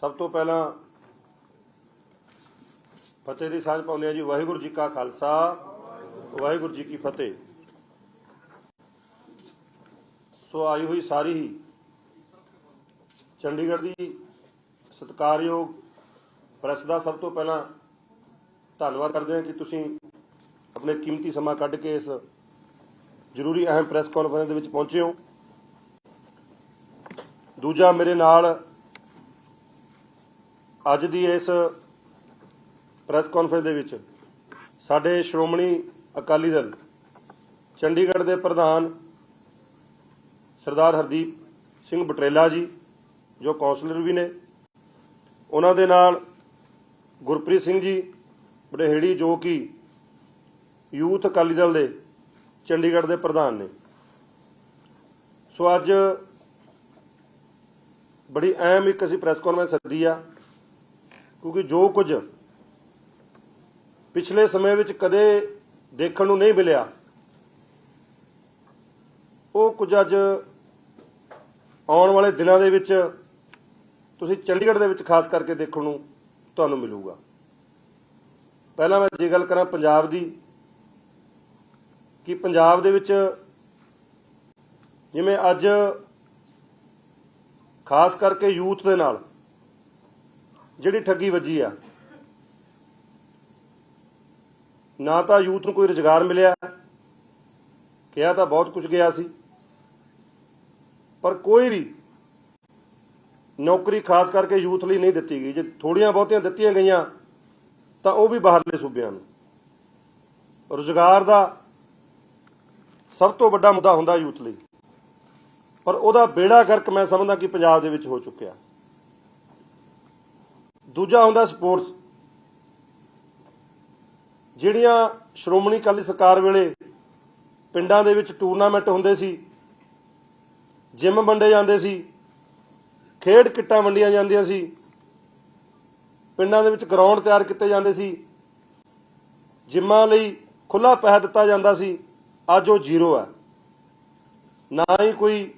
ਸਭ ਤੋਂ ਪਹਿਲਾਂ ਫਤਿਹ ਦੀ ਸਾਂਝ ਪਾਉਂਦੇ ਆ ਜੀ, ਵਾਹਿਗੁਰੂ ਜੀ ਕਾ ਖਾਲਸਾ, ਵਾਹਿਗੁਰੂ ਜੀ ਕੀ ਫਤਿਹ। ਸੋ ਆਈ ਹੋਈ ਸਾਰੀ ਹੀ ਚੰਡੀਗੜ੍ਹ ਦੀ ਸਤਿਕਾਰਯੋਗ ਪ੍ਰੈਸ ਦਾ ਸਭ ਤੋਂ ਪਹਿਲਾਂ ਧੰਨਵਾਦ ਕਰਦੇ ਹਾਂ ਕਿ ਤੁਸੀਂ ਆਪਣੇ ਕੀਮਤੀ ਸਮਾਂ ਕੱਢ ਕੇ ਇਸ ਜ਼ਰੂਰੀ ਅਹਿਮ ਪ੍ਰੈਸ ਕਾਨਫਰੰਸ ਦੇ ਵਿੱਚ ਪਹੁੰਚੇ ਹੋ। ਦੂਜਾ ਮੇਰੇ ਨਾਲ ਅੱਜ ਦੀ ਇਸ ਪ੍ਰੈਸ ਕਾਨਫਰੰਸ ਦੇ ਵਿੱਚ ਸਾਡੇ ਸ਼੍ਰੋਮਣੀ ਅਕਾਲੀ ਦਲ, ਚੰਡੀਗੜ੍ਹ ਦੇ ਪ੍ਰਧਾਨ ਸਰਦਾਰ ਹਰਦੀਪ ਸਿੰਘ ਬਟਰੇਲਾ ਜੀ, ਜੋ ਕਾਉਂਸਲਰ ਵੀ ਨੇ, ਉਹਨਾਂ ਦੇ ਨਾਲ ਗੁਰਪ੍ਰੀਤ ਸਿੰਘ ਜੀ ਬੜੇਹੜੀ ਜੋ ਕਿ ਯੂਥ ਅਕਾਲੀ ਦਲ ਦੇ ਚੰਡੀਗੜ੍ਹ ਦੇ ਪ੍ਰਧਾਨ ਨੇ। ਸੋ ਅੱਜ ਬੜੀ ਅਹਿਮ ਇੱਕ ਅਸੀਂ ਪ੍ਰੈਸ ਕਾਨਫਰੰਸ ਸੱਦੀ ਆ। ਕਿਉਂਕਿ ਜੋ ਕੁਝ ਪਿਛਲੇ ਸਮੇਂ ਵਿੱਚ ਕਦੇ ਦੇਖਣ ਨੂੰ ਨਹੀਂ ਮਿਲਿਆ, ਉਹ ਕੁਝ ਅੱਜ ਆਉਣ ਵਾਲੇ ਦਿਨਾਂ ਦੇ ਵਿੱਚ ਤੁਸੀਂ ਚੰਡੀਗੜ੍ਹ ਦੇ ਵਿੱਚ ਖਾਸ ਕਰਕੇ ਦੇਖਣ ਨੂੰ ਤੁਹਾਨੂੰ ਮਿਲੂਗਾ। ਪਹਿਲਾਂ ਮੈਂ ਜੇ ਗੱਲ ਕਰਾਂ ਪੰਜਾਬ ਦੀ, ਕਿ ਪੰਜਾਬ ਦੇ ਵਿੱਚ ਜਿਵੇਂ ਅੱਜ ਖਾਸ ਕਰਕੇ ਯੂਥ ਦੇ ਨਾਲ ਜਿਹੜੀ ਠੱਗੀ ਵੱਜੀ ਆ। ਨਾ ਤਾਂ ਯੂਥ ਨੂੰ ਕੋਈ ਰੁਜ਼ਗਾਰ ਮਿਲਿਆ। ਕਿਹਾ ਤਾਂ ਬਹੁਤ ਕੁਝ ਗਿਆ ਸੀ। ਪਰ ਕੋਈ ਵੀ ਨੌਕਰੀ ਖਾਸ ਕਰਕੇ ਯੂਥ ਲਈ ਨਹੀਂ ਦਿੱਤੀ ਗਈ। ਜੇ ਥੋੜੀਆਂ ਬਹੁਤੀਆਂ ਦਿੱਤੀਆਂ ਗਈਆਂ, ਤਾਂ ਉਹ ਵੀ ਬਾਹਰਲੇ ਸੂਬਿਆਂ ਨੂੰ। ਰੁਜ਼ਗਾਰ ਦਾ ਸਭ ਤੋਂ ਵੱਡਾ ਮੁੱਦਾ ਹੁੰਦਾ ਯੂਥ ਲਈ। ਪਰ ਉਹਦਾ ਬੇੜਾ ਗਰਕ ਮੈਂ ਸਮਝਦਾ ਕਿ ਪੰਜਾਬ ਦੇ ਵਿੱਚ ਹੋ ਚੁੱਕਿਆ। ਦੂਜਾ ਹੁੰਦਾ ਸਪੋਰਟਸ। ਜਿਹੜੀਆਂ ਸ਼੍ਰੋਮਣੀ ਅਕਾਲੀ ਸਰਕਾਰ ਵੇਲੇ ਪਿੰਡਾਂ ਦੇ ਵਿੱਚ ਟੂਰਨਾਮੈਂਟ ਹੁੰਦੇ ਸੀ, ਜਿਮ ਵੰਡੇ ਜਾਂਦੇ ਸੀ, ਖੇਡ ਕਿੱਟਾਂ ਵੰਡੀਆਂ ਜਾਂਦੀਆਂ ਸੀ, ਪਿੰਡਾਂ ਦੇ ਵਿੱਚ ਗਰਾਊਂਡ ਤਿਆਰ ਕੀਤੇ ਜਾਂਦੇ ਸੀ, ਜਿੰਮਾਂ ਲਈ ਖੁੱਲਾ ਪੈਸਾ ਦਿੱਤਾ ਜਾਂਦਾ ਸੀ, ਅੱਜ ਉਹ ਜ਼ੀਰੋ ਹੈ। ਨਾ ਹੀ ਕੋਈ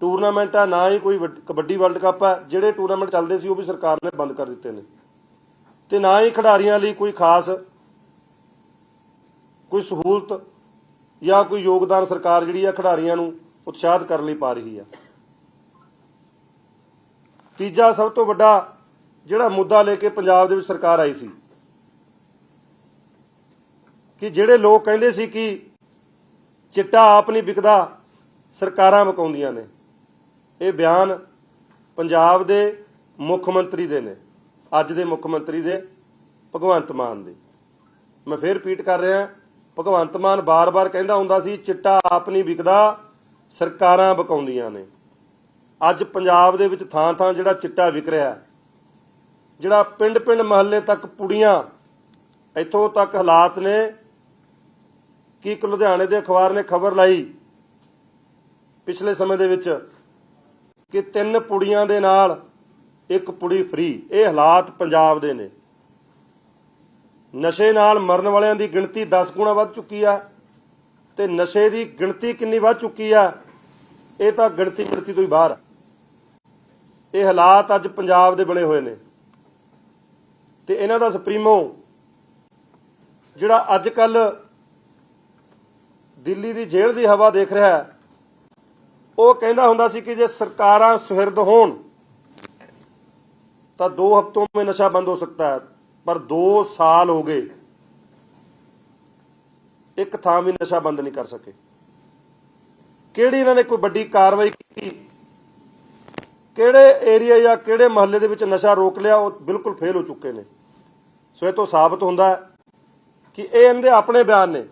ਟੂਰਨਾਮੈਂਟ ਆ ਨਾ ਹੀ ਕੋਈ ਵੱਡ- ਕਬੱਡੀ ਵਰਲਡ ਕੱਪ ਆ ਜਿਹੜੇ ਟੂਰਨਾਮੈਂਟ ਚੱਲਦੇ ਸੀ ਉਹ ਵੀ ਸਰਕਾਰ ਨੇ ਬੰਦ ਕਰ ਦਿੱਤੇ ਨੇ। ਤੇ ਨਾ ਹੀ ਖਿਡਾਰੀਆਂ ਲਈ ਕੋਈ ਖਾਸ ਕੋਈ ਸਹੂਲਤ ਜਾਂ ਕੋਈ ਯੋਗਦਾਨ ਸਰਕਾਰ ਜਿਹੜੀ ਆ ਖਿਡਾਰੀਆਂ ਨੂੰ ਉਤਸ਼ਾਹਿਤ ਕਰਨ ਲਈ ਪਾ ਰਹੀ ਆ। ਤੀਜਾ ਸਭ ਤੋਂ ਵੱਡਾ ਜਿਹੜਾ ਮੁੱਦਾ ਲੈ ਕੇ ਪੰਜਾਬ ਦੇ ਵਿੱਚ ਸਰਕਾਰ ਆਈ ਸੀ, ਕਿ ਜਿਹੜੇ ਲੋਕ ਕਹਿੰਦੇ ਸੀ ਕਿ ਚਿੱਟਾ ਆਪ ਨਹੀਂ ਵਿਕਦਾ, ਸਰਕਾਰਾਂ ਮਕਾਉਂਦੀਆਂ ਨੇ। ਇਹ ਬਿਆਨ ਪੰਜਾਬ ਦੇ ਮੁੱਖ ਮੰਤਰੀ ਦੇ ਨੇ, ਅੱਜ ਦੇ ਮੁੱਖ ਮੰਤਰੀ ਦੇ, ਭਗਵੰਤ ਮਾਨ ਦੇ। ਮੈਂ ਫੇਰ ਰਿਪੀਟ ਕਰ ਰਿਹਾ, ਭਗਵੰਤ ਮਾਨ ਬਾਰ-ਬਾਰ ਕਹਿੰਦਾ ਹੁੰਦਾ ਸੀ, ਚਿੱਟਾ ਆਪ ਨਹੀਂ ਵਿਕਦਾ, ਸਰਕਾਰਾਂ ਬਕਾਉਂਦੀਆਂ ਨੇ। ਅੱਜ ਪੰਜਾਬ ਦੇ ਵਿੱਚ ਥਾਂ-ਥਾਂ ਜਿਹੜਾ ਚਿੱਟਾ ਵਿਕ ਰਿਹਾ, ਜਿਹੜਾ ਪਿੰਡ-ਪਿੰਡ ਮਹੱਲੇ ਤੱਕ ਪੁੜੀਆਂ, ਇੱਥੋਂ ਤੱਕ ਹਾਲਾਤ ਨੇ, ਕਿ ਇੱਕ ਲੁਧਿਆਣੇ ਦੇ ਅਖਬਾਰ ਨੇ ਖਬਰ ਲਾਈ, ਪਿਛਲੇ ਸਮੇਂ ਦੇ ਵਿੱਚ ਕਿ ਤਿੰਨ ਪੁੜੀਆਂ ਦੇ ਨਾਲ ਇੱਕ ਪੁੜੀ ਫ੍ਰੀ। ਇਹ ਹਾਲਾਤ ਪੰਜਾਬ ਦੇ ਨੇ। ਨਸ਼ੇ ਨਾਲ ਮਰਨ ਵਾਲਿਆਂ ਦੀ ਗਿਣਤੀ 10 ਗੁਣਾ ਵੱਧ ਚੁੱਕੀ ਆ ਤੇ ਨਸ਼ੇ ਦੀ ਗਿਣਤੀ ਕਿੰਨੀ ਵੱਧ ਚੁੱਕੀ ਆ, ਇਹ ਤਾਂ ਗਿਣਤੀ ਗਿਣਤੀ ਤੋਂ ਹੀ ਬਾਹਰ ਇਹ ਹਾਲਾਤ ਅੱਜ ਪੰਜਾਬ ਦੇ ਬਣੇ ਹੋਏ ਨੇ। ਤੇ ਇਹਨਾਂ ਦਾ ਸੁਪਰੀਮੋ, ਜਿਹੜਾ ਅੱਜ ਕੱਲ ਦਿੱਲੀ ਦੀ ਜੇਲ੍ਹ ਦੀ ਹਵਾ ਦੇਖ ਰਿਹਾ ਹੈ ਉਹ ਕਹਿੰਦਾ ਹੁੰਦਾ ਸੀ ਕਿ ਜੇ ਸਰਕਾਰਾਂ ਸੁਹਿਰਦ ਹੋਣ, ਤਾਂ ਦੋ ਹਫ਼ਤੋਂ ਮੇ ਨਸ਼ਾ ਬੰਦ ਹੋ ਸਕਦਾ ਹੈ, ਪਰ 2 ਸਾਲ ਹੋ ਗਏ, ਇੱਕ ਥਾਂ ਵੀ ਨਸ਼ਾ ਬੰਦ ਨਹੀਂ ਕਰ ਸਕੇ। ਕਿਹੜੀ ਇਹਨਾਂ ਨੇ ਕੋਈ ਵੱਡੀ ਕਾਰਵਾਈ ਕੀਤੀ? ਕਿਹੜੇ ਏਰੀਆ ਜਾਂ ਕਿਹੜੇ ਮਹੱਲੇ ਦੇ ਵਿੱਚ ਨਸ਼ਾ ਰੋਕ ਲਿਆ, ਉਹ ਬਿਲਕੁਲ ਫੇਲ ਹੋ ਚੁੱਕੇ ਨੇ। ਸੋ ਇਹ ਤੋਂ ਸਾਬਤ ਹੁੰਦਾ ਕਿ ਇਹ ਇਹਦੇ ਆਪਣੇ ਬਿਆਨ ਨੇ।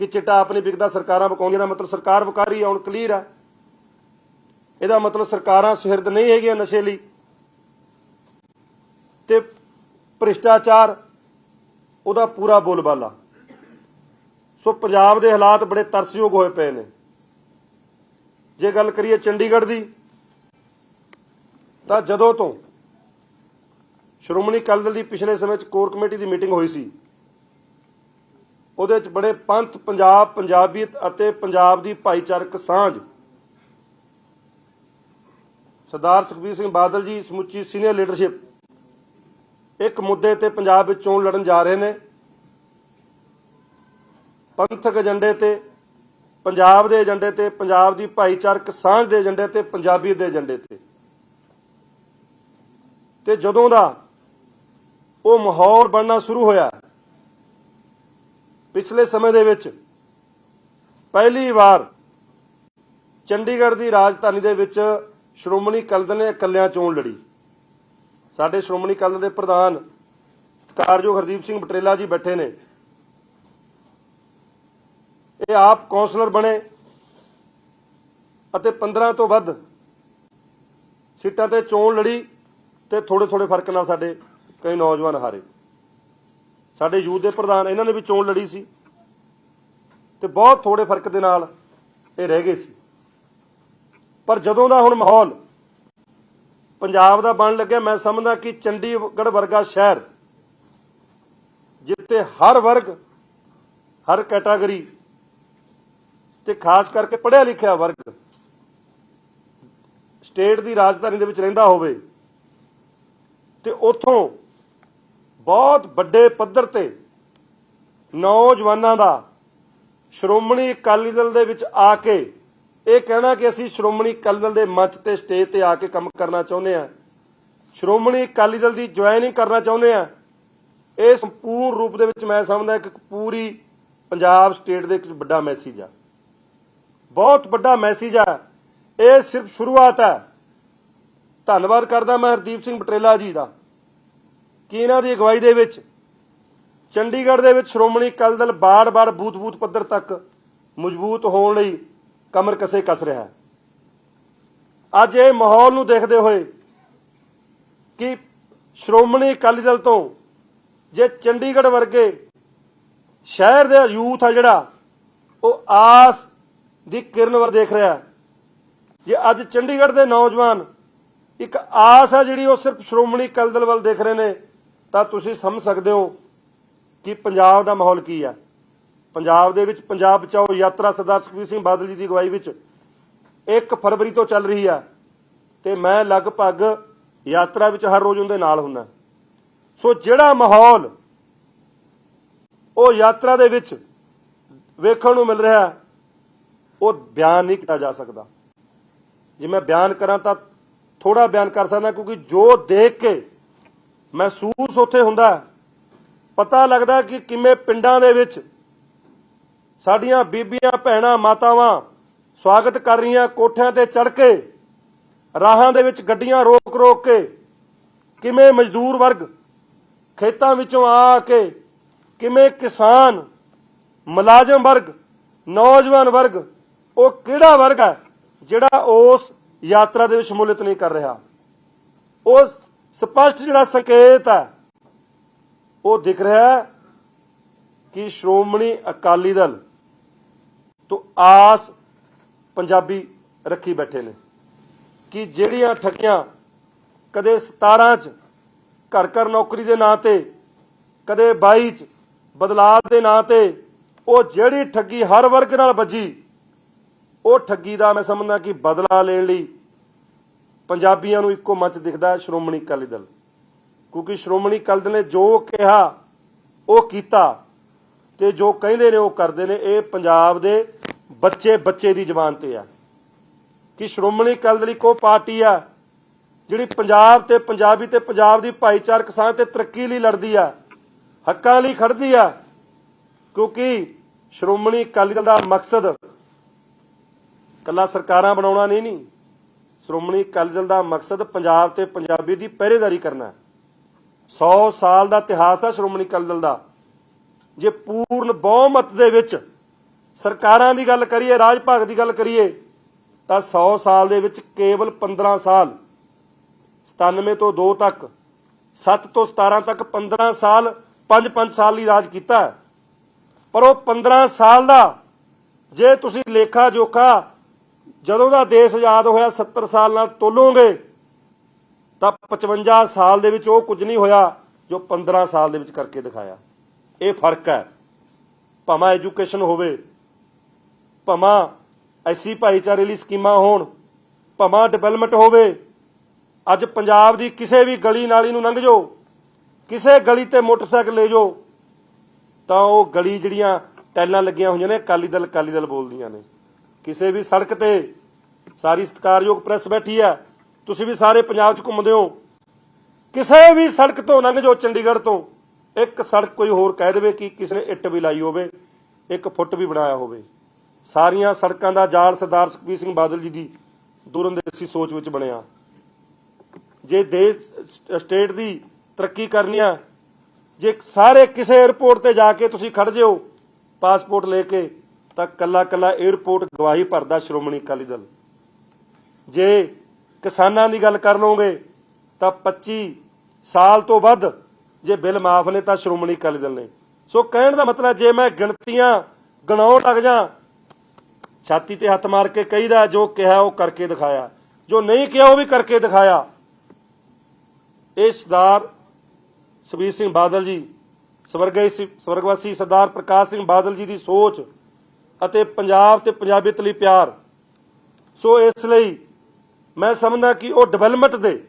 ਕਿ ਚਿੱਟਾ ਆਪਣੀ ਵਿਕਦਾ, ਸਰਕਾਰਾਂ ਬਕਾਉਂਦੀਆਂ ਦਾ ਮਤਲਬ ਸਰਕਾਰ ਵਕਾਰੀ ਹੁਣ ਕਲੀਅਰ ਆ। ਇਹਦਾ ਮਤਲਬ ਸਰਕਾਰਾਂ ਸੁਹਿਰਦ ਨਹੀਂ ਹੈਗੀਆਂ ਨਸ਼ੇ ਲਈ। ਤੇ ਭ੍ਰਿਸ਼ਟਾਚਾਰ, ਉਹਦਾ ਪੂਰਾ ਬੋਲਬਾਲਾ। ਸੋ ਪੰਜਾਬ ਦੇ ਹਾਲਾਤ ਬੜੇ ਤਰਸਯੋਗ ਹੋਏ ਪਏ ਨੇ। ਜੇ ਗੱਲ ਕਰੀਏ ਚੰਡੀਗੜ੍ਹ ਦੀ, ਤਾਂ ਜਦੋਂ ਤੋਂ ਸ਼੍ਰੋਮਣੀ ਅਕਾਲੀ ਦਲ ਦੀ ਪਿਛਲੇ ਸਮੇਂ 'ਚ ਕੋਰ ਕਮੇਟੀ ਦੀ ਮੀਟਿੰਗ ਹੋਈ ਸੀ ਉਹਦੇ 'ਚ ਬੜੇ ਪੰਥ, ਪੰਜਾਬ, ਪੰਜਾਬੀਅਤ ਅਤੇ ਪੰਜਾਬ ਦੀ ਭਾਈਚਾਰਕ ਸਾਂਝ। ਸਰਦਾਰ ਸੁਖਬੀਰ ਸਿੰਘ ਬਾਦਲ ਜੀ, ਸਮੁੱਚੀ ਸੀਨੀਅਰ ਲੀਡਰਸ਼ਿਪ। ਇੱਕ ਮੁੱਦੇ ਤੇ ਪੰਜਾਬ ਵਿੱਚ ਚੋਣ ਲੜਨ ਜਾ ਰਹੇ ਨੇ। ਪੰਥਕ ਏਜੰਡੇ ਤੇ, ਪੰਜਾਬ ਦੇ ਏਜੰਡੇ ਤੇ, ਪੰਜਾਬ ਦੀ ਭਾਈਚਾਰਕ ਸਾਂਝ ਦੇ ਏਜੰਡੇ ਤੇ, ਪੰਜਾਬੀਅਤ ਦੇ ਏਜੰਡੇ ਤੇ। ਤੇ ਜਦੋਂ ਦਾ ਉਹ ਮਾਹੌਲ ਬਣਨਾ ਸ਼ੁਰੂ ਹੋਇਆ ਪਿਛਲੇ ਸਮੇਂ ਦੇ ਵਿੱਚ ਪਹਿਲੀ ਵਾਰ ਚੰਡੀਗੜ੍ਹ ਦੀ ਰਾਜਧਾਨੀ ਦੇ ਵਿੱਚ ਸ਼੍ਰੋਮਣੀ ਅਕਾਲੀ ਦਲ ਨੇ ਇਕੱਲਿਆਂ ਚੋਣ ਲੜੀ। ਸਾਡੇ ਸ਼੍ਰੋਮਣੀ ਅਕਾਲੀ ਦਲ ਦੇ ਪ੍ਰਧਾਨ ਸਤਿਕਾਰਯੋਗ ਹਰਦੀਪ ਸਿੰਘ ਬਟੇਲਾ ਜੀ ਬੈਠੇ ਨੇ। ਇਹ ਆਪ ਕੌਂਸਲਰ ਬਣੇ ਅਤੇ 15 ਤੋਂ ਵੱਧ ਸੀਟਾਂ ਤੇ ਚੋਣ ਲੜੀ ਤੇ ਥੋੜੇ ਥੋੜੇ ਫ਼ਰਕ ਨਾਲ ਸਾਡੇ ਕਈ ਨੌਜਵਾਨ ਹਾਰੇ। ਸਾਡੇ ਯੂਥ ਦੇ ਪ੍ਰਧਾਨ ਇਹਨਾਂ ਨੇ ਵੀ ਚੋਣ ਲੜੀ ਸੀ ਤੇ ਬਹੁਤ ਥੋੜੇ ਫ਼ਰਕ ਦੇ ਨਾਲ ਇਹ ਰਹਿ ਗਏ ਸੀ। ਪਰ ਜਦੋਂ ਦਾ ਹੁਣ ਮਾਹੌਲ ਪੰਜਾਬ ਦਾ ਬਣ ਲੱਗਿਆ, ਮੈਂ ਸਮਝਦਾ ਕਿ ਚੰਡੀਗੜ੍ਹ ਵਰਗਾ ਸ਼ਹਿਰ ਜਿੱਥੇ ਹਰ ਵਰਗ, ਹਰ ਕੈਟਾਗਰੀ ਤੇ ਖਾਸ ਕਰਕੇ ਪੜ੍ਹਿਆ ਲਿਖਿਆ ਵਰਗ ਸਟੇਟ ਦੀ ਰਾਜਧਾਨੀ ਦੇ ਵਿੱਚ ਰਹਿੰਦਾ ਹੋਵੇ ਤੇ ਉਥੋਂ ਬਹੁਤ ਵੱਡੇ ਪੱਧਰ ਤੇ ਨੌਜਵਾਨਾਂ ਦਾ ਸ਼੍ਰੋਮਣੀ ਅਕਾਲੀ ਦਲ ਦੇ ਵਿੱਚ ਆ ਕੇ ਇਹ ਕਹਿਣਾ ਕਿ ਅਸੀਂ ਸ਼੍ਰੋਮਣੀ ਅਕਾਲੀ ਦਲ ਦੇ ਮੰਚ ਤੇ ਸਟੇਜ ਤੇ ਆ ਕੇ ਕੰਮ ਕਰਨਾ ਚਾਹੁੰਦੇ ਆ ਸ਼੍ਰੋਮਣੀ ਅਕਾਲੀ ਦਲ ਦੀ ਜੁਆਇਨਿੰਗ ਕਰਨਾ ਚਾਹੁੰਦੇ ਆ ਇਹ ਸੰਪੂਰਨ ਰੂਪ ਦੇ ਵਿੱਚ ਮੈਂ ਸਮਝਦਾ ਕਿ ਪੂਰੀ ਪੰਜਾਬ ਸਟੇਟ ਦੇ ਇੱਕ ਵੱਡਾ ਮੈਸੇਜ ਆ। ਬਹੁਤ ਵੱਡਾ ਮੈਸੇਜ ਆ। ਇਹ ਸਿਰਫ ਸ਼ੁਰੂਆਤ ਹੈ ਧੰਨਵਾਦ ਕਰਦਾ ਮੈਂ ਹਰਦੀਪ ਸਿੰਘ ਬਟਰੇਲਾ ਜੀ ਦਾ। ਕਿ ਇਹਨਾਂ ਦੀ ਅਗਵਾਈ ਦੇ ਵਿੱਚ ਚੰਡੀਗੜ੍ਹ ਦੇ ਵਿੱਚ ਸ਼੍ਰੋਮਣੀ ਅਕਾਲੀ ਦਲ ਬਾੜ-ਬਾੜ ਬੂਥ-ਬੂਥ ਪੱਧਰ ਤੱਕ ਮਜ਼ਬੂਤ ਹੋਣ ਲਈ ਕਮਰ ਕਸੇ ਕਸ ਰਿਹਾ ਹੈ। ਅੱਜ ਇਹ ਮਾਹੌਲ ਨੂੰ ਦੇਖਦੇ ਹੋਏ ਕਿ ਸ਼੍ਰੋਮਣੀ ਅਕਾਲੀ ਦਲ ਤੋਂ ਜੇ ਚੰਡੀਗੜ੍ਹ ਵਰਗੇ ਸ਼ਹਿਰ ਦੇ ਯੂਥ ਆ ਜਿਹੜਾ, ਉਹ ਆਸ ਦੀ ਕਿਰਨ ਵੱਲ ਦੇਖ ਰਿਹਾ ਜੇ ਅੱਜ ਚੰਡੀਗੜ੍ਹ ਦੇ ਨੌਜਵਾਨ ਇੱਕ ਆਸ ਆ ਜਿਹੜੀ ਉਹ ਸਿਰਫ ਸ਼੍ਰੋਮਣੀ ਅਕਾਲੀ ਦਲ ਵੱਲ ਦੇਖ ਰਹੇ ਨੇ ਤਾਂ ਤੁਸੀਂ ਸਮਝ ਸਕਦੇ ਹੋ ਕਿ ਪੰਜਾਬ ਦਾ ਮਾਹੌਲ ਕੀ ਹੈ ਪੰਜਾਬ ਦੇ ਵਿੱਚ ਪੰਜਾਬ ਬਚਾਓ ਯਾਤਰਾ ਸਰਦਾਰ ਸੁਖਬੀਰ ਸਿੰਘ ਬਾਦਲ ਜੀ ਦੀ ਅਗਵਾਈ ਵਿੱਚ 1 ਫਰਵਰੀ ਤੋਂ ਚੱਲ ਰਹੀ ਹੈ ਤੇ ਮੈਂ ਲਗਭਗ ਯਾਤਰਾ ਵਿੱਚ ਹਰ ਰੋਜ਼ ਉਹਦੇ ਨਾਲ ਹੁੰਨਾ ਸੋ ਜਿਹੜਾ ਮਾਹੌਲ ਉਹ ਯਾਤਰਾ ਦੇ ਵਿੱਚ ਵੇਖਣ ਨੂੰ ਮਿਲ ਰਿਹਾ, ਉਹ ਬਿਆਨ ਨਹੀਂ ਕੀਤਾ ਜਾ ਸਕਦਾ। ਜੇ ਮੈਂ ਬਿਆਨ ਕਰਾਂ ਤਾਂ ਥੋੜਾ ਬਿਆਨ ਕਰ ਸਕਦਾ ਕਿਉਂਕਿ ਜੋ ਦੇਖ ਕੇ ਮਹਿਸੂਸ ਉੱਥੇ ਹੁੰਦਾ ਪਤਾ ਲੱਗਦਾ ਕਿ ਕਿਵੇਂ ਪਿੰਡਾਂ ਦੇ ਵਿੱਚ ਸਾਡੀਆਂ ਬੀਬੀਆਂ, ਭੈਣਾਂ, ਮਾਤਾਵਾਂ ਸਵਾਗਤ ਕਰ ਰਹੀਆਂ ਕੋਠਿਆਂ ਤੇ ਚੜ ਕੇ, ਰਾਹਾਂ ਦੇ ਵਿੱਚ ਗੱਡੀਆਂ ਰੋਕ ਰੋਕ ਕੇ, ਕਿਵੇਂ ਮਜ਼ਦੂਰ ਵਰਗ ਖੇਤਾਂ ਵਿੱਚੋਂ ਆ ਕੇ, ਕਿਵੇਂ ਕਿਸਾਨ, ਮੁਲਾਜ਼ਮ ਵਰਗ, ਨੌਜਵਾਨ ਵਰਗ, ਉਹ ਕਿਹੜਾ ਵਰਗ ਹੈ ਜਿਹੜਾ ਉਸ ਯਾਤਰਾ ਦੇ ਵਿੱਚ ਸ਼ਮੂਲੀਅਤ ਨਹੀਂ ਕਰ ਰਿਹਾ? ਉਸ ਸਪਸ਼ਟ ਜਿਹੜਾ ਸੰਕੇਤ ਹੈ, ਉਹ ਦਿਖ ਰਿਹਾ ਕਿ ਸ਼੍ਰੋਮਣੀ ਅਕਾਲੀ ਦਲ ਤੋਂ ਆਸ ਪੰਜਾਬੀ ਰੱਖੀ ਬੈਠੇ ਨੇ, ਕਿ ਜਿਹੜੀਆਂ ਠੱਗੀਆਂ ਕਦੇ 17 ਚ ਘਰ ਘਰ ਨੌਕਰੀ ਦੇ ਨਾਂ ਤੇ, ਕਦੇ 22 ਚ ਬਦਲਾਅ ਦੇ ਨਾਂ ਤੇ, ਉਹ ਜਿਹੜੀ ਠੱਗੀ ਹਰ ਵਰਗ ਨਾਲ ਵੱਜੀ, ਉਹ ਠੱਗੀ ਦਾ ਮੈਂ ਸਮਝਦਾ ਕਿ ਬਦਲਾ ਲੈਣ ਲਈ ਪੰਜਾਬੀਆਂ ਨੂੰ ਇੱਕੋ ਮੰਚ ਦਿਖਦਾ ਸ਼੍ਰੋਮਣੀ ਅਕਾਲੀ ਦਲ। ਕਿਉਂਕਿ ਸ਼੍ਰੋਮਣੀ ਅਕਾਲੀ ਦਲ ਨੇ ਜੋ ਕਿਹਾ, ਉਹ ਕੀਤਾ ਤੇ ਜੋ ਕਹਿੰਦੇ ਨੇ, ਉਹ ਕਰਦੇ ਨੇ। ਇਹ ਪੰਜਾਬ ਦੇ ਬੱਚੇ ਬੱਚੇ ਦੀ ਜ਼ਬਾਨ ਤੇ ਆ ਕਿ ਸ਼੍ਰੋਮਣੀ ਅਕਾਲੀ ਦਲ ਇੱਕ ਉਹ ਪਾਰਟੀ ਆ, ਜਿਹੜੀ ਪੰਜਾਬ ਤੇ ਪੰਜਾਬੀ ਤੇ ਪੰਜਾਬ ਦੀ ਭਾਈਚਾਰਕ ਸਾਂਝ ਤੇ ਤਰੱਕੀ ਲਈ ਲੜਦੀ ਆ, ਹੱਕਾਂ ਲਈ ਖੜਦੀ ਆ। ਕਿਉਂਕਿ ਸ਼੍ਰੋਮਣੀ ਅਕਾਲੀ ਦਲ ਦਾ ਮਕਸਦ ਕੱਲਾ ਸਰਕਾਰਾਂ ਬਣਾਉਣਾ ਨਹੀਂ ਨਹੀਂ। ਸ਼੍ਰੋਮਣੀ ਅਕਾਲੀ ਦਲ ਦਾ ਮਕਸਦ ਪੰਜਾਬ ਤੇ ਪੰਜਾਬੀ ਦੀ ਪਹਿਰੇਦਾਰੀ ਕਰਨਾ ਹੈ। 100 ਸਾਲ ਦਾ ਇਤਿਹਾਸ ਹੈ ਸ਼੍ਰੋਮਣੀ ਅਕਾਲੀ ਦਲ ਦਾ। ਜੇ ਪੂਰਨ ਬਹੁਮਤ ਦੇ ਵਿੱਚ ਸਰਕਾਰਾਂ ਦੀ ਗੱਲ ਕਰੀਏ, ਰਾਜ ਭਾਗ ਦੀ ਗੱਲ ਕਰੀਏ, ਤਾਂ 100 ਸਾਲ ਦੇ ਵਿੱਚ ਕੇਵਲ 15 ਸਾਲ 97 ਤੋਂ 2 ਤੱਕ 7 ਤੋਂ 17 ਤੱਕ 15 ਸਾਲ 5-5 ਸਾਲ ਲਈ ਰਾਜ ਕੀਤਾ ਪਰ ਉਹ 15 ਸਾਲ ਦਾ, ਜੇ ਤੁਸੀਂ ਲੇਖਾ ਜੋਖਾ ਜਦੋਂ ਦਾ ਦੇਸ਼ ਆਜ਼ਾਦ ਹੋਇਆ 70 ਸਾਲ ਨਾਲ ਤੋਲੋਗੇ, ਤਾਂ 55 ਸਾਲ ਦੇ ਵਿੱਚ ਉਹ ਕੁਝ ਨਹੀਂ ਹੋਇਆ ਜੋ 15 ਸਾਲ ਦੇ ਵਿੱਚ ਕਰਕੇ ਦਿਖਾਇਆ। ਇਹ ਫ਼ਰਕ ਹੈ। ਭਾਵੇਂ ਐਜੂਕੇਸ਼ਨ ਹੋਵੇ, ਭਾਵੇਂ ਐਸੀ ਭਾਈਚਾਰੇ ਲਈ ਸਕੀਮਾਂ ਹੋਣ, ਭਾਵੇਂ ਡਿਵੈਲਪਮੈਂਟ ਹੋਵੇ, ਅੱਜ ਪੰਜਾਬ ਦੀ ਕਿਸੇ ਵੀ ਗਲੀ ਨਾਲੀ ਨੂੰ ਲੰਘ ਜਾਓ, ਕਿਸੇ ਗਲੀ ਤੇ ਮੋਟਰਸਾਈਕਲ ਲੈ ਜਾਓ, ਤਾਂ ਉਹ ਗਲੀ ਜਿਹੜੀਆਂ ਟੈਲਾਂ ਲੱਗੀਆਂ ਹੋਈਆਂ ਨੇ, ਅਕਾਲੀ ਦਲ ਅਕਾਲੀ ਦਲ ਬੋਲਦੀਆਂ ਨੇ। ਕਿਸੇ ਵੀ ਸੜਕ ਤੇ ਸਾਰੀ ਸਤਿਕਾਰਯੋਗ ਪ੍ਰੈਸ ਬੈਠੀ ਆ ਤੁਸੀਂ ਵੀ ਸਾਰੇ ਪੰਜਾਬ 'ਚ ਘੁੰਮਦੇ ਹੋ। ਕਿਸੇ ਵੀ ਸੜਕ ਤੋਂ ਲੰਘ ਜਾਓ ਚੰਡੀਗੜ੍ਹ ਤੋਂ, ਇੱਕ ਸੜਕ ਕੋਈ ਹੋਰ ਕਹਿ ਦੇਵੇ ਕਿ ਕਿਸੇ ਨੇ ਇੱਟ ਵੀ ਲਾਈ ਹੋਵੇ, ਇੱਕ ਫੁੱਟ ਵੀ ਬਣਾਇਆ ਹੋਵੇ। ਸਾਰੀਆਂ ਸੜਕਾਂ ਦਾ ਜਾਲ ਸਰਦਾਰ ਸੁਖਬੀਰ ਸਿੰਘ ਬਾਦਲ ਜੀ ਦੀ ਦੂਰੰਦੇਸ਼ੀ ਸੋਚ ਵਿੱਚ ਬਣਿਆ। ਜੇ ਦੇਸ਼, ਸਟੇਟ ਦੀ ਤਰੱਕੀ ਕਰਨੀ ਆ, ਜੇ ਸਾਰੇ ਕਿਸੇ 에ਅਰਪੋਰਟ ਤੇ ਜਾ ਕੇ ਤੁਸੀਂ ਖੜ ਜਿਓ, ਪਾਸਪੋਰਟ ਲੈ ਕੇ ਤਾਂ ਕੱਲਾ ਕੱਲਾ 에ਅਰਪੋਰਟ ਗਵਾਹੀ ਭਰਦਾ ਸ਼੍ਰੋਮਣੀ ਅਕਾਲੀ ਦਲ। ਜੇ ਕਿਸਾਨਾਂ ਦੀ ਗੱਲ ਕਰ ਲਓਗੇ, ਤਾਂ 25 ਸਾਲ ਤੋਂ ਵੱਧ ਜੇ ਬਿੱਲ ਮਾਫ ਨੇ ਤਾਂ ਸ਼੍ਰੋਮਣੀ ਅਕਾਲੀ ਦਲ ਨੇ। ਸੋ ਕਹਿਣ ਦਾ ਮਤਲਬ ਜੇ ਮੈਂ ਗਿਣਤੀਆਂ ਗਣਾਉਣ ਲੱਗ ਜਾ, ਛਾਤੀ ਤੇ ਹੱਥ ਮਾਰ ਕੇ ਕਹੀਦਾ ਜੋ ਕਿਹਾ ਉਹ ਕਰਕੇ ਦਿਖਾਇਆ। ਜੋ ਨਹੀਂ ਕਿਹਾ ਉਹ ਵੀ ਕਰਕੇ ਦਿਖਾਇਆ। ਇਹ ਸਰਦਾਰ ਸੁਖਬੀਰ ਸਿੰਘ ਬਾਦਲ ਜੀ, ਸਵਰਗੀ ਸਵਰਗਵਾਸੀ ਸਰਦਾਰ ਪ੍ਰਕਾਸ਼ ਸਿੰਘ ਬਾਦਲ ਜੀ ਦੀ ਸੋਚ ਅਤੇ ਪੰਜਾਬ ਤੇ ਪੰਜਾਬੀਅਤ ਲਈ ਪਿਆਰ। ਸੋ ਇਸ ਲਈ ਮੈਂ ਸਮਝਦਾ ਕਿ ਉਹ ਡਿਵੈਲਪਮੈਂਟ ਦੇ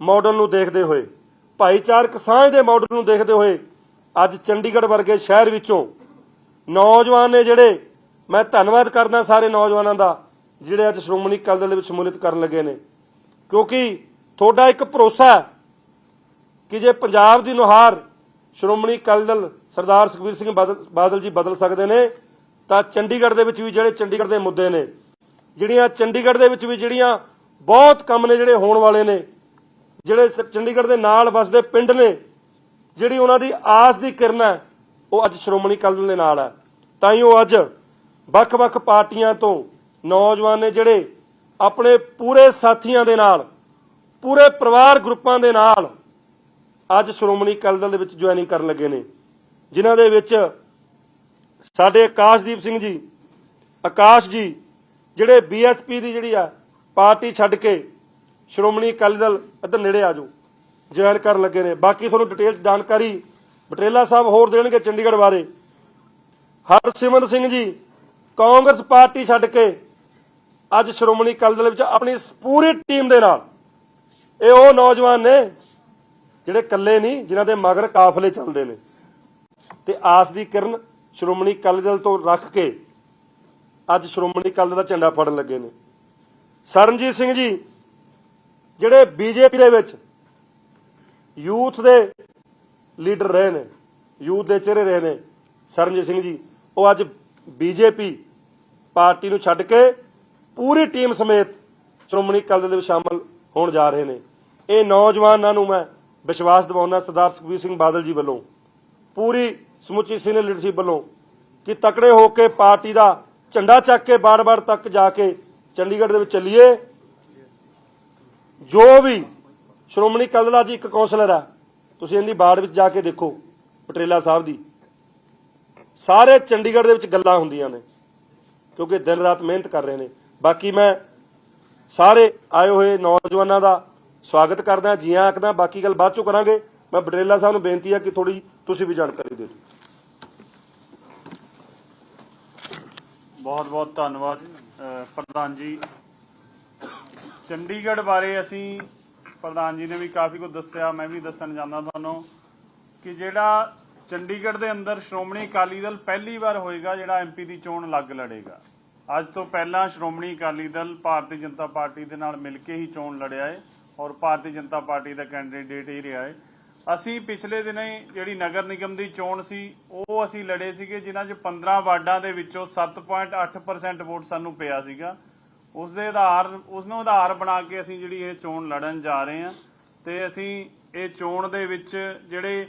ਮਾਡਲ ਨੂੰ ਦੇਖਦੇ ਹੋਏ, ਭਾਈਚਾਰਕ ਸਾਂਝ ਦੇ ਮਾਡਲ ਨੂੰ ਦੇਖਦੇ ਹੋਏ ਅੱਜ ਚੰਡੀਗੜ੍ਹ ਵਰਗੇ ਸ਼ਹਿਰ ਵਿੱਚੋਂ ਨੌਜਵਾਨ ਨੇ ਜਿਹੜੇ, ਮੈਂ ਧੰਨਵਾਦ ਕਰਦਾ ਸਾਰੇ ਨੌਜਵਾਨਾਂ ਦਾ, ਜਿਹੜੇ ਅੱਜ ਸ਼੍ਰੋਮਣੀ ਅਕਾਲੀ ਦਲ ਦੇ ਵਿੱਚ ਸ਼ਮੂਲੀਅਤ ਕਰਨ ਲੱਗੇ ਨੇ। ਕਿਉਂਕਿ ਤੁਹਾਡਾ ਇੱਕ ਭਰੋਸਾ ਹੈ ਕਿ ਜੇ ਪੰਜਾਬ ਦੀ ਨੁਹਾਰ ਸ਼੍ਰੋਮਣੀ ਅਕਾਲੀ ਦਲ ਸਰਦਾਰ ਸੁਖਬੀਰ ਸਿੰਘ ਬਾਦਲ ਬਾਦਲ ਜੀ ਬਦਲ ਸਕਦੇ ਨੇ ਤਾਂ ਚੰਡੀਗੜ੍ਹ ਦੇ ਵਿੱਚ ਵੀ ਜਿਹੜੇ ਚੰਡੀਗੜ੍ਹ ਦੇ ਮੁੱਦੇ ਨੇ, ਜਿਹੜੀਆਂ ਚੰਡੀਗੜ੍ਹ ਦੇ ਵਿੱਚ ਵੀ ਜਿਹੜੀਆਂ ਬਹੁਤ ਕੰਮ ਨੇ ਜਿਹੜੇ ਹੋਣ ਵਾਲੇ ਨੇ, ਜਿਹੜੇ ਚੰਡੀਗੜ੍ਹ ਦੇ ਨਾਲ ਵਸਦੇ ਪਿੰਡ ਨੇ, ਜਿਹੜੀ ਉਹਨਾਂ ਦੀ ਆਸ ਦੀ ਕਿਰਨ ਹੈ, ਉਹ ਅੱਜ ਸ਼੍ਰੋਮਣੀ ਅਕਾਲੀ ਦਲ ਦੇ ਨਾਲ ਹੈ। ਤਾਂ ਹੀ ਉਹ ਅੱਜ ਵੱਖ-ਵੱਖ ਪਾਰਟੀਆਂ ਤੋਂ ਨੌਜਵਾਨ ਨੇ ਜਿਹੜੇ ਆਪਣੇ ਪੂਰੇ ਸਾਥੀਆਂ ਦੇ ਨਾਲ, ਪੂਰੇ ਪਰਿਵਾਰ ਗਰੁੱਪਾਂ ਦੇ ਨਾਲ ਅੱਜ ਸ਼੍ਰੋਮਣੀ ਅਕਾਲੀ ਦਲ ਦੇ ਵਿੱਚ ਜੁਆਇਨਿੰਗ ਕਰਨ ਲੱਗੇ ਨੇ, ਜਿਨ੍ਹਾਂ ਦੇ ਵਿੱਚ ਸਾਡੇ ਆਕਾਸ਼ਦੀਪ ਸਿੰਘ ਜੀ, ਆਕਾਸ਼ ਜੀ, ਜਿਹੜੇ ਬੀਐਸਪੀ ਦੀ ਜਿਹੜੀ ਆ ਪਾਰਟੀ ਛੱਡ ਕੇ ਸ਼੍ਰੋਮਣੀ ਅਕਾਲੀ ਦਲ ਇੱਧਰ ਨੇੜੇ ਆ ਜਾਓ, ਜੁਆਇਨ ਕਰਨ ਲੱਗੇ ਨੇ। ਬਾਕੀ ਤੁਹਾਨੂੰ ਡਿਟੇਲ ਜਾਣਕਾਰੀ ਬਟੇਲਾ ਸਾਹਿਬ ਹੋਰ ਦੇਣਗੇ ਚੰਡੀਗੜ੍ਹ ਬਾਰੇ। ਹਰਸਿਮਰਨ ਸਿੰਘ ਜੀ, ਕਾਂਗਰਸ ਪਾਰਟੀ ਛੱਡ ਕੇ ਅੱਜ ਸ਼੍ਰੋਮਣੀ ਅਕਾਲੀ ਦਲ ਵਿੱਚ ਆਪਣੀ ਪੂਰੀ ਟੀਮ ਦੇ ਨਾਲ ਇਹ ਉਹ ਨੌਜਵਾਨ ਨੇ ਜਿਹੜੇ ਇਕੱਲੇ ਨਹੀਂ, ਜਿਨ੍ਹਾਂ ਦੇ ਮਗਰ ਕਾਫਲੇ ਚੱਲਦੇ ਨੇ। ਤੇ ਆਸ ਦੀ ਕਿਰਨ ਸ਼੍ਰੋਮਣੀ ਅਕਾਲੀ ਦਲ ਤੋਂ ਰੱਖ ਕੇ ਅੱਜ ਸ਼੍ਰੋਮਣੀ ਅਕਾਲੀ ਦਲ ਦਾ ਝੰਡਾ ਫੜਨ ਲੱਗੇ ਨੇ। ਸਰਨਜੀਤ ਸਿੰਘ ਜੀ, ਜਿਹੜੇ ਬੀਜੇਪੀ ਦੇ ਵਿੱਚ ਯੂਥ ਦੇ ਲੀਡਰ ਰਹੇ ਨੇ, ਯੂਥ ਦੇ ਚਿਹਰੇ ਰਹੇ ਨੇ, ਸਰਨਜੀਤ ਸਿੰਘ ਜੀ, ਉਹ ਅੱਜ ਬੀਜੇਪੀ ਪਾਰਟੀ ਨੂੰ ਛੱਡ ਕੇ ਪੂਰੀ ਟੀਮ ਸਮੇਤ ਸ਼੍ਰੋਮਣੀ ਅਕਾਲੀ ਦਲ ਦੇ ਵਿੱਚ ਸ਼ਾਮਲ ਹੋਣ ਜਾ ਰਹੇ ਨੇ। ਇਹ ਨੌਜਵਾਨਾਂ ਨੂੰ ਮੈਂ ਵਿਸ਼ਵਾਸ ਦਿਵਾਉਣਾ ਸਰਦਾਰ ਸੁਖਬੀਰ ਸਿੰਘ ਬਾਦਲ ਜੀ ਵੱਲੋਂ। ਪੂਰੀ ਸਮੁੱਚੀ ਸੀਨੀਅਰ ਲੀਡਰਸ਼ਿਪ ਵੱਲੋਂ ਕਿ ਤਕੜੇ ਹੋ ਕੇ ਪਾਰਟੀ ਦਾ ਝੰਡਾ ਚੱਕ ਕੇ ਬਾਰ-ਬਾਰ ਤੱਕ ਜਾ ਕੇ ਚੰਡੀਗੜ੍ਹ ਦੇ ਵਿੱਚ ਚੱਲੀਏ। ਜੋ ਵੀ ਸ਼੍ਰੋਮਣੀ ਅਕਾਲੀ ਦਲ ਅੱਜ ਇੱਕ ਕੌਂਸਲਰ ਆ, ਤੁਸੀਂ ਇਹਦੀ ਬਾੜ ਵਿੱਚ ਜਾ ਕੇ ਦੇਖੋ, ਪਟੇਲਾ ਸਾਹਿਬ ਦੀ। ਸਾਰੇ ਚੰਡੀਗੜ੍ਹ ਦੇ ਵਿੱਚ ਗੱਲਾਂ ਹੁੰਦੀਆਂ ਨੇ, ਕਿਉਂਕਿ ਦਿਨ ਰਾਤ ਮਿਹਨਤ ਕਰ ਰਹੇ ਨੇ। ਬਾਕੀ ਮੈਂ ਸਾਰੇ ਆਏ ਹੋਏ ਨੌਜਵਾਨਾਂ ਦਾ ਸਵਾਗਤ ਕਰਦਾ ਜੀ ਆਖਦਾ, ਬਾਕੀ ਗੱਲ ਬਾਅਦ ਚੋਂ ਕਰਾਂਗੇ। ਮੈਂ ਬਟੇਲਾ ਸਾਹਿਬ ਨੂੰ ਬੇਨਤੀ ਆ ਕਿ ਥੋੜੀ ਤੁਸੀਂ ਵੀ ਜਾਣਕਾਰੀ ਦੇ ਦਿਓ। ਬਹੁਤ ਬਹੁਤ ਧੰਨਵਾਦ ਪ੍ਰਧਾਨ ਜੀ। ਚੰਡੀਗੜ੍ਹ ਬਾਰੇ ਅਸੀਂ ਪ੍ਰਧਾਨ ਜੀ ਨੇ ਵੀ ਕਾਫੀ ਕੁਝ ਦੱਸਿਆ, ਮੈਂ ਵੀ ਦੱਸਣ ਜਾਂਦਾ ਤੁਹਾਨੂੰ ਕਿ ਜਿਹੜਾ ਚੰਡੀਗੜ੍ਹ ਦੇ ਅੰਦਰ ਸ਼੍ਰੋਮਣੀ ਅਕਾਲੀ ਦਲ ਪਹਿਲੀ ਵਾਰ ਹੋਏਗਾ, ਜਿਹੜਾ ਐਮਪੀ ਦੀ ਚੋਣ ਅਲੱਗ ਲੜੇਗਾ। ਅੱਜ ਤੋਂ ਪਹਿਲਾਂ ਸ਼੍ਰੋਮਣੀ ਅਕਾਲੀ ਦਲ ਭਾਰਤੀ ਜਨਤਾ ਪਾਰਟੀ ਦੇ ਨਾਲ ਮਿਲ ਕੇ ਹੀ ਚੋਣ ਲੜਿਆ ਹੈ ਔਰ ਭਾਰਤੀ ਜਨਤਾ ਪਾਰਟੀ ਦਾ ਕੈਂਡੀਡੇਟ ਹੀ ਰਿਹਾ ਹੈ ਅਸੀਂ ਪਿਛਲੇ ਦਿਨੇ ਜਿਹੜੀ ਨਗਰ ਨਿਗਮ ਦੀ ਚੋਣ ਸੀ, ਉਹ ਅਸੀਂ ਲੜੇ ਸੀਗੇ, ਜਿਨ੍ਹਾਂ 'ਚ 15 ਵਾਰਡਾਂ ਦੇ ਵਿੱਚੋਂ 7.8% ਵੋਟ ਸਾਨੂੰ ਪਿਆ ਸੀਗਾ। ਉਸ ਦੇ ਆਧਾਰ, ਉਸ ਨੂੰ ਆਧਾਰ ਬਣਾ ਕੇ ਅਸੀਂ ਜਿਹੜੀ ਇਹ ਚੋਣ ਲੜਨ ਜਾ ਰਹੇ ਹਾਂ। ਤੇ ਅਸੀਂ ਇਹ ਚੋਣ ਦੇ ਵਿੱਚ ਜਿਹੜੇ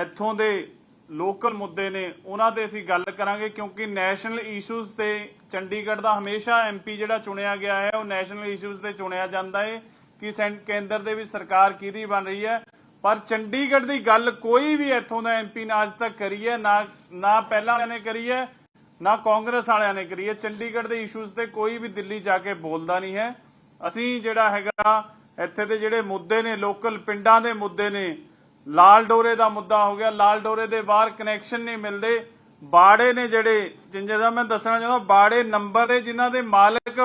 ਇੱਥੋਂ ਦੇ ਲੋਕਲ ਮੁੱਦੇ ਨੇ, ਉਹਨਾਂ ਤੇ ਅਸੀਂ ਗੱਲ ਕਰਾਂਗੇ, ਕਿਉਂਕਿ ਨੈਸ਼ਨਲ ਇਸ਼ੂਜ਼ ਤੇ ਚੰਡੀਗੜ੍ਹ ਦਾ ਹਮੇਸ਼ਾ ਐਮਪੀ ਜਿਹੜਾ ਚੁਣਿਆ ਗਿਆ ਹੈ, ਉਹ ਨੈਸ਼ਨਲ ਇਸ਼ੂਜ਼ ਤੇ ਚੁਣਿਆ ਜਾਂਦਾ ਹੈ ਕਿ ਕੇਂਦਰ ਦੇ ਵਿੱਚ ਸਰਕਾਰ ਕਿਹਦੀ ਬਣ ਰਹੀ ਹੈ। ਪਰ ਚੰਡੀਗੜ੍ਹ ਦੀ ਗੱਲ ਕੋਈ ਵੀ ਇੱਥੋਂ ਦਾ ਐਮਪੀ ਨੇ ਅੱਜ ਤੱਕ ਕਰੀ ਹੈ, ਨਾ ਨਾ ਪਹਿਲਾਂ ਵਾਲਿਆਂ ਨੇ ਕਰੀ ਹੈ, ਨਾ ਕਾਂਗਰਸ ਵਾਲਿਆਂ ਨੇ ਕਰੀ ਹੈ। ਚੰਡੀਗੜ੍ਹ ਦੇ ਇਸ਼ੂਜ਼ ਤੇ ਕੋਈ ਵੀ ਦਿੱਲੀ ਜਾ ਕੇ ਬੋਲਦਾ ਨਹੀਂ ਹੈ। ਅਸੀਂ ਜਿਹੜਾ ਹੈਗਾ, ਇੱਥੇ ਦੇ ਜਿਹੜੇ ਮੁੱਦੇ ਨੇ, ਲੋਕਲ ਪਿੰਡਾਂ ਦੇ ਮੁੱਦੇ ਨੇ, ਲਾਲ ਡੋਰੇ ਦਾ ਮੁੱਦਾ ਹੋ ਗਿਆ। ਲਾਲ ਡੋਰੇ ਦੇ ਬਾਹਰ ਕਨੈਕਸ਼ਨ ਨਹੀਂ ਮਿਲਦੇ। ਬਾੜੇ ਨੇ ਜਿਹੜੇ, ਜਿੰਜੇ ਮੈਂ ਦੱਸਣਾ ਚਾਹੁੰਦਾ, ਬਾੜੇ ਨੰਬਰ ਦੇ ਜਿਨ੍ਹਾਂ ਦੇ ਮਾਲਕ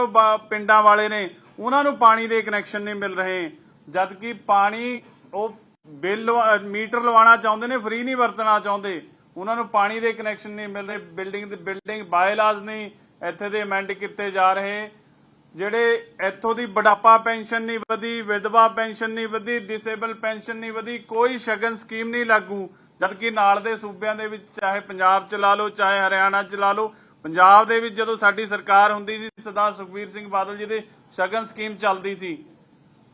ਪਿੰਡਾਂ ਵਾਲੇ ਨੇ, ਉਹਨਾਂ ਨੂੰ ਪਾਣੀ ਦੇ ਕਨੈਕਸ਼ਨ ਨਹੀਂ ਮਿਲ ਰਹੇ। ਜਦਕਿ ਪਾਣੀ, ਉਹ ਬਿੱਲ ਮੀਟਰ ਲਵਾਉਣਾ ਚਾਹੁੰਦੇ ਨੇ, ਫ੍ਰੀ ਨਹੀਂ ਵਰਤਣਾ ਚਾਹੁੰਦੇ। ਉਹਨਾਂ ਨੂੰ ਪਾਣੀ ਦੇ ਕਨੈਕਸ਼ਨ ਨਹੀਂ ਮਿਲ ਰਹੇ ਬਿਲਡਿੰਗ ਦੇ ਬਿਲਡਿੰਗ ਬਾਇਲਾਜ਼ ਨਹੀਂ ਇੱਥੇ ਦੇ ਅਮੈਂਡ ਕੀਤੇ ਜਾ ਰਹੇ। ਜਿਹੜੇ ਇੱਥੋਂ ਦੀ ਬੁਢਾਪਾ ਪੈਨਸ਼ਨ ਨਹੀਂ ਵਧੀ, ਵਿਧਵਾ ਪੈਨਸ਼ਨ ਨਹੀਂ ਵਧੀ ਡਿਸੇਬਲ ਪੈਨਸ਼ਨ ਨਹੀਂ ਵਧੀ, ਕੋਈ ਸ਼ਗਨ ਸਕੀਮ ਨਹੀਂ ਲਾਗੂ। ਜਦਕਿ ਨਾਲ ਦੇ ਸੂਬਿਆਂ ਦੇ ਵਿੱਚ, ਚਾਹੇ ਪੰਜਾਬ ਚ ਲਾ ਲਓ, ਚਾਹੇ ਹਰਿਆਣਾ ਚ ਲਾ ਲਓ, ਪੰਜਾਬ ਦੇ ਵਿੱਚ ਜਦੋਂ ਸਾਡੀ ਸਰਕਾਰ ਹੁੰਦੀ ਸੀ, ਸਰਦਾਰ ਸੁਖਬੀਰ ਸਿੰਘ ਬਾਦਲ ਜੀ ਦੇ ਸ਼ਗਨ ਸਕੀਮ ਚੱਲਦੀ ਸੀ।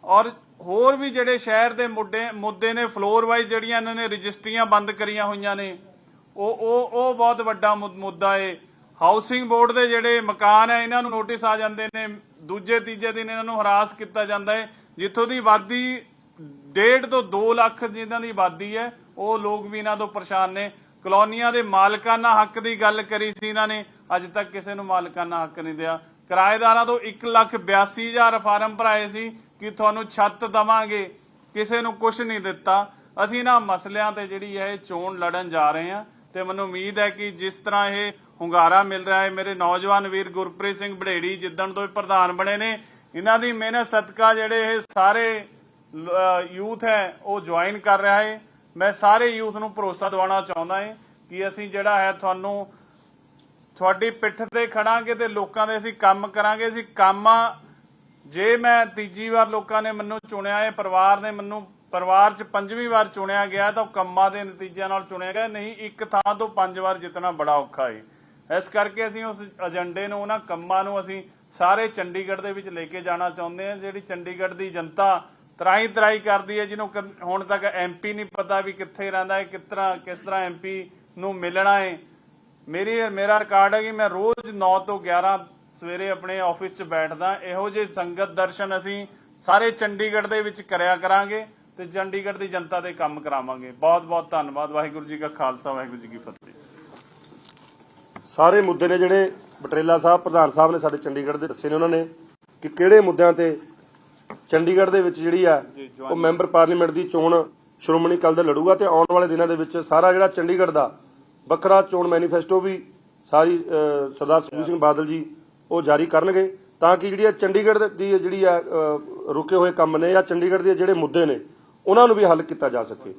ਔਰ ਹੋਰ ਵੀ ਜਿਹੜੇ ਸ਼ਹਿਰ ਦੇ ਮੁੱਦੇ ਮੁੱਦੇ ਨੇ ਫਲੋਰ ਵਾਈਜ਼ ਜਿਹੜੀਆਂ ਇਹਨਾਂ ਨੇ ਰਜਿਸਟਰੀਆਂ ਬੰਦ ਕਰੀਆਂ ਹੋਈਆਂ ਨੇ, ਉਹ ਉਹ ਉਹ ਬਹੁਤ ਵੱਡਾ ਮੁੱਦਾ ਏ। ਹਾਊਸਿੰਗ ਬੋਰਡ ਦੇ ਜਿਹੜੇ ਮਕਾਨ ਹੈ, ਇਹਨਾਂ ਨੂੰ ਨੋਟਿਸ ਆ ਜਾਂਦੇ ਨੇ। ਦੂਜੇ, ਤੀਜੇ ਦਿਨ ਇਹਨਾਂ ਨੂੰ ਹਰਾਸ ਕੀਤਾ ਜਾਂਦਾ ਹੈ ਜਿੱਥੋਂ ਦੀ ਆਬਾਦੀ ਡੇਢ ਤੋਂ 2 ਲੱਖ ਜਿਨ੍ਹਾਂ ਦੀ ਆਬਾਦੀ ਹੈ, ਉਹ ਲੋਕ ਵੀ ਇਹਨਾਂ ਤੋਂ ਪਰੇਸ਼ਾਨ ਨੇ। ਕਲੋਨੀਆਂ ਦੇ ਮਾਲਕਾਨਾ ਹੱਕ ਦੀ ਗੱਲ ਕਰੀ ਸੀ ਇਹਨਾਂ ਨੇ। ਅੱਜ ਤੱਕ ਕਿਸੇ ਨੂੰ ਮਾਲਕਾਨਾ ਹੱਕ ਨਹੀਂ ਦਿਆ। ਕਿਰਾਏਦਾਰਾਂ ਤੋਂ 182000 ਫਾਰਮ ਭਰਾਏ ਸੀ ਕਿ ਤੁਹਾਨੂੰ ਛੱਤ ਦਵਾਂਗੇ। ਕਿਸੇ ਨੂੰ ਕੁਝ ਨਹੀਂ ਦਿੱਤਾ। ਅਸੀਂ ਨਾ ਮਸਲਿਆਂ ਤੇ ਜਿਹੜੀ ਹੈ ਚੋਣ ਲੜਨ ਜਾ ਰਹੇ ਹਾਂ ਤੇ ਮੈਨੂੰ ਉਮੀਦ ਹੈ ਕਿ ਜਿਸ ਤਰ੍ਹਾਂ ਇਹ ਹੁੰਗਾਰਾ ਮਿਲ ਰਿਹਾ ਹੈ, ਮੇਰੇ ਨੌਜਵਾਨ ਵੀਰ ਗੁਰਪ੍ਰੀਤ ਸਿੰਘ ਬੜੇੜੀ ਜਿੱਦਣ ਤੋਂ ਇਹ ਪ੍ਰਧਾਨ ਬਣੇ ਨੇ, ਇਹਨਾਂ ਦੀ ਮਿਹਨਤ ਸਦਕਾ ਜਿਹੜੇ ਇਹ ਸਾਰੇ ਯੂਥ ਹੈ, ਉਹ ਜੁਆਇਨ ਕਰ ਰਿਹਾ ਹੈ। ਮੈਂ ਸਾਰੇ ਯੂਥ ਨੂੰ ਭਰੋਸਾ ਦਿਵਾਉਣਾ ਚਾਹੁੰਦਾ ਹਾਂ ਕਿ ਅਸੀਂ ਜਿਹੜਾ ਹੈ ਤੁਹਾਨੂੰ ਤੁਹਾਡੀ ਪਿੱਠ ਤੇ ਖੜਾਂਗੇ ਤੇ ਲੋਕਾਂ ਦੇ ਅਸੀਂ ਕੰਮ ਕਰਾਂਗੇ। ਅਸੀਂ ਕੰਮ, ਜੇ ਮੈਂ ਤੀਜੀ ਵਾਰ ਲੋਕਾਂ ਨੇ ਮੈਨੂੰ ਚੁਣਿਆ ਹੈ ਪਰਿਵਾਰ ਨੇ ਮੈਨੂੰ, ਪਰਿਵਾਰ 'ਚ ਪੰਜਵੀਂ ਵਾਰ ਚੁਣਿਆ ਗਿਆ, ਤਾਂ ਕੰਮਾਂ ਦੇ ਨਤੀਜਿਆਂ ਨਾਲ ਚੁਣਿਆ ਗਿਆ। ਨਹੀਂ, ਇੱਕ ਥਾਂ ਤੋਂ ਪੰਜ ਵਾਰ ਜਿੱਤਣਾ ਬੜਾ ਔਖਾ ਹੈ ਇਸ ਕਰਕੇ ਅਸੀਂ ਉਸ ਏਜੰਡੇ ਨੂੰ, ਉਹਨਾਂ ਕੰਮਾਂ ਨੂੰ ਅਸੀਂ ਸਾਰੇ ਚੰਡੀਗੜ੍ਹ ਦੇ ਵਿੱਚ ਲੈ ਕੇ ਜਾਣਾ ਚਾਹੁੰਦੇ ਹਾਂ। ਜਿਹੜੀ ਚੰਡੀਗੜ੍ਹ ਦੀ ਜਨਤਾ ਤਰਾਈ ਤਰਾਈ ਕਰਦੀ ਹੈ, ਜਿਹਨੂੰ ਹੁਣ ਤੱਕ ਐਮਪੀ ਨਹੀਂ ਪਤਾ ਵੀ ਕਿੱਥੇ ਰਹਿੰਦਾ ਹੈ, ਕਿਸ ਤਰ੍ਹਾਂ ਕਿਸ ਤਰ੍ਹਾਂ ਐਮਪੀ ਨੂੰ ਮਿਲਣਾ ਹੈ। ਮੇਰੀ ਮੇਰਾ ਰਿਕਾਰਡ ਹੈ ਕਿ ਮੈਂ ਰੋਜ਼ 9 ਤੋਂ 11 ਸਵੇਰੇ ਆਪਣੇ ਆਫਿਸ 'ਚ ਬੈਠਦਾ। ਇਹੋ ਜਿਹੇ ਸੰਗਤ ਦਰਸ਼ਨ ਅਸੀਂ ਸਾਰੇ ਚੰਡੀਗੜ੍ਹ ਦੇ ਵਿੱਚ ਕਰਿਆ ਕਰਾਂਗੇ ਤੇ ਚੰਡੀਗੜ੍ਹ ਦੀ ਜਨਤਾ ਦੇ ਕੰਮ ਕਰਾਵਾਂਗੇ। ਬਹੁਤ ਬਹੁਤ ਧੰਨਵਾਦ। ਵਾਹਿਗੁਰੂ ਜੀ ਕਾ ਖਾਲਸਾ ਵਾਹਿਗੁਰੂ ਜੀ ਕੀ ਫਤਿਹ। ਸਾਰੇ ਮੁੱਦੇ ਨੇ ਜਿਹੜੇ ਬਟਰੇਲਾ ਸਾਹਿਬ ਪ੍ਰਧਾਨ ਸਾਹਿਬ ਨੇ ਸਾਡੇ ਚੰਡੀਗੜ੍ਹ ਦੇ ਦੱਸੇ ਨੇ ਉਹਨਾਂ ਨੇ ਕਿ ਕਿਹੜੇ ਮੁੱਦਿਆਂ ਤੇ ਚੰਡੀਗੜ੍ਹ ਦੇ ਵਿੱਚ ਜਿਹੜੀ ਆ ਉਹ ਮੈਂਬਰ ਪਾਰਲੀਮੈਂਟ ਦੀ ਚੋਣ ਸ਼੍ਰੋਮਣੀ ਅਕਾਲੀ ਦਲ ਲੜੂਗਾ ਤੇ ਆਉਣ ਵਾਲੇ ਦਿਨਾਂ ਦੇ ਵਿੱਚ ਸਾਰਾ ਜਿਹੜਾ ਚੰਡੀਗੜ੍ਹ ਦਾ ਵੱਖਰਾ ਚੋਣ ਮੈਨੀਫੈਸਟੋ ਵੀ ਸਾਰੀ ਅਹ, ਸਰਦਾਰ ਸੁਖਬੀਰ ਸਿੰਘ ਬਾਦਲ ਜੀ ਉਹ ਜਾਰੀ ਕਰਨਗੇ ਤਾਂ ਕਿ ਜਿਹੜੀ ਆ ਚੰਡੀਗੜ੍ਹ ਦੀ ਜਿਹੜੀ ਆ ਰੁਕੇ ਹੋਏ ਕੰਮ ਨੇ ਜਾਂ ਚੰਡੀਗੜ੍ਹ ਦੇ ਜਿਹੜੇ ਮੁੱਦੇ ਨੇ ਉਹਨਾਂ ਨੂੰ ਵੀ ਹੱਲ ਕੀਤਾ ਜਾ ਸਕੇ।